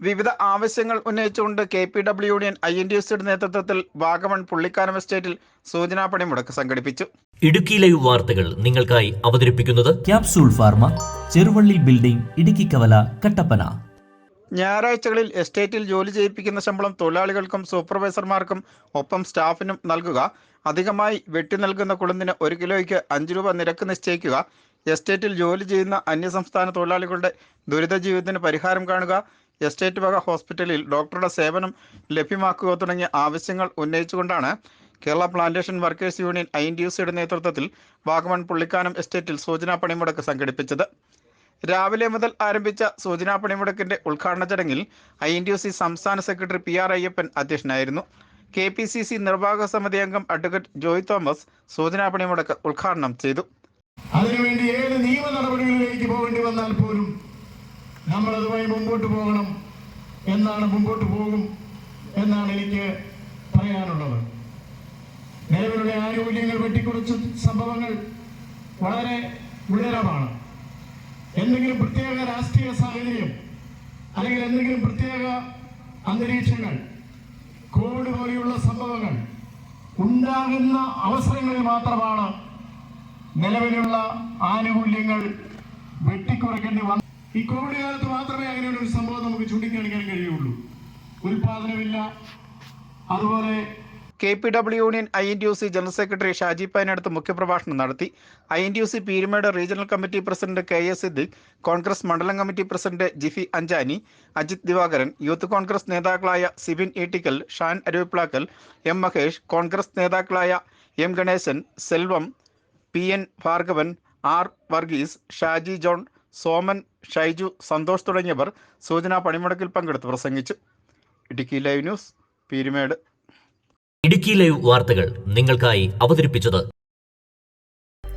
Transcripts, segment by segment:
വിവിധ ആവശ്യങ്ങൾ ഉന്നയിച്ചുകൊണ്ട് K P W union I N D സിയുടെ നേതൃത്വത്തിൽ വാഗമൺ പുള്ളിക്കാനം എസ്റ്റേറ്റിൽ സൂചനാ പണിമുടക്ക് സംഘടിപ്പിച്ചു. ഇടുക്കി ലൈവ് വാർത്തകൾ നിങ്ങൾക്കായി അവതരിപ്പിക്കുന്നത് capsule pharma Cheruvally building Idukki കവല കട്ടപ്പന. ഞായറാഴ്ചകളിൽ എസ്റ്റേറ്റിൽ ജോലി ചെയ്യിപ്പിക്കുന്ന ശമ്പളം തൊഴിലാളികൾക്കും സൂപ്പർവൈസർമാർക്കും ഒപ്പം സ്റ്റാഫിനും നൽകുക. അധികമായി വെട്ടി നൽകുന്ന കുളുന്തിന് ഒരു കിലോയ്ക്ക് അഞ്ച് രൂപ നിരക്ക് നിശ്ചയിക്കുക. എസ്റ്റേറ്റിൽ ജോലി ചെയ്യുന്ന അന്യസംസ്ഥാന തൊഴിലാളികളുടെ ദുരിത ജീവിതത്തിന് പരിഹാരം കാണുക. എസ്റ്റേറ്റ് വക ഹോസ്പിറ്റലിൽ ഡോക്ടറുടെ സേവനം ലഭ്യമാക്കുക തുടങ്ങിയ ആവശ്യങ്ങൾ ഉന്നയിച്ചുകൊണ്ടാണ് Kerala plantation workers union I N D U സിയുടെ നേതൃത്വത്തിൽ വാഗമൺ പുള്ളിക്കാനം എസ്റ്റേറ്റിൽ സൂചനാ പണിമുടക്ക് സംഘടിപ്പിച്ചത്. രാവിലെ മുതൽ ആരംഭിച്ച സൂചനാ പണിമുടക്കിന്റെ ഉദ്ഘാടന ചടങ്ങിൽ I N D U C സംസ്ഥാന സെക്രട്ടറി പി ആർ അയ്യപ്പൻ അധ്യക്ഷനായിരുന്നു. കെ പി സി സി നിർവാഹക സമിതി അംഗം അഡ്വക്കേറ്റ് ജോയ് തോമസ് സൂചനാ പണിമുടക്ക് ഉദ്ഘാടനം ചെയ്തു. അതിനുവേണ്ടി ഏത് നിയമ നടപടികളിലേക്ക് പോകേണ്ടി വന്നാൽ പോലും നമ്മൾ അതുമായി മുമ്പോട്ട് പോകണം. എന്നാണ് മുമ്പോട്ട് പോകും എന്നാണ് എനിക്ക് പറയാനുള്ളത്. നിലവിലുള്ള ആനുകൂല്യങ്ങൾ വെട്ടിക്കുറച്ച സംഭവങ്ങൾ വളരെ ഗുരുതരമാണ് എന്തെങ്കിലും പ്രത്യേക രാഷ്ട്രീയ സാഹചര്യം അല്ലെങ്കിൽ എന്തെങ്കിലും പ്രത്യേക അന്തരീക്ഷങ്ങൾ കോവിഡ് പോലെയുള്ള സംഭവങ്ങൾ ഉണ്ടാകുന്ന അവസരങ്ങളിൽ മാത്രമാണ് നിലവിലുള്ള ആനുകൂല്യങ്ങൾ വെട്ടിക്കുറയ്ക്കേണ്ടി വന്നു ഈ കോവിഡ് കാലത്ത് മാത്രമേ അങ്ങനെയുള്ള ഒരു സംഭവം നമുക്ക് ചൂണ്ടിക്കാണിക്കാൻ കഴിയുള്ളൂ. ഉൽപാദനമില്ല. അതുപോലെ K P W union I N T U C general secretary Shaji Painadathu മുഖ്യപ്രഭാഷണം നടത്തി. I N T U C Peermade regional committee president K S Siddique Congress മണ്ഡലം committee president Jifi Anchani Ajith Divakaran youth Congress നേതാക്കളായ Sibin Eettikkal Shan Aruviplackal M Mahesh Congress നേതാക്കളായ M Ganesan Selvam P N Bhargavan R Varghese Shaji John Soman Shaiju Santhosh തുടങ്ങിയവർ സൂചനാ പണിമുടക്കിൽ പങ്കെടുത്ത് പ്രസംഗിച്ചു. Idukki live news Peermade. Idukki live വാർത്തകൾ നിങ്ങൾക്കായി അവതരിപ്പിച്ചത്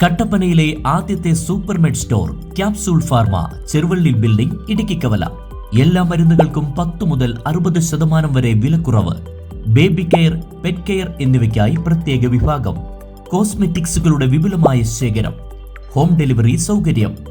കട്ടപ്പനയിലെ ആദ്യത്തെ supermed store capsule pharma Cheruvally building Idukkikkavala എല്ലാ മരുന്നുകൾക്കും പത്ത് മുതൽ അറുപത് ശതമാനം വരെ വിലക്കുറവ്. ബേബി കെയർ പെറ്റ് കെയർ എന്നിവയ്ക്കായി പ്രത്യേക വിഭാഗം. കോസ്മെറ്റിക്സുകളുടെ വിപുലമായ ശേഖരം. ഹോം ഡെലിവറി സൗകര്യം.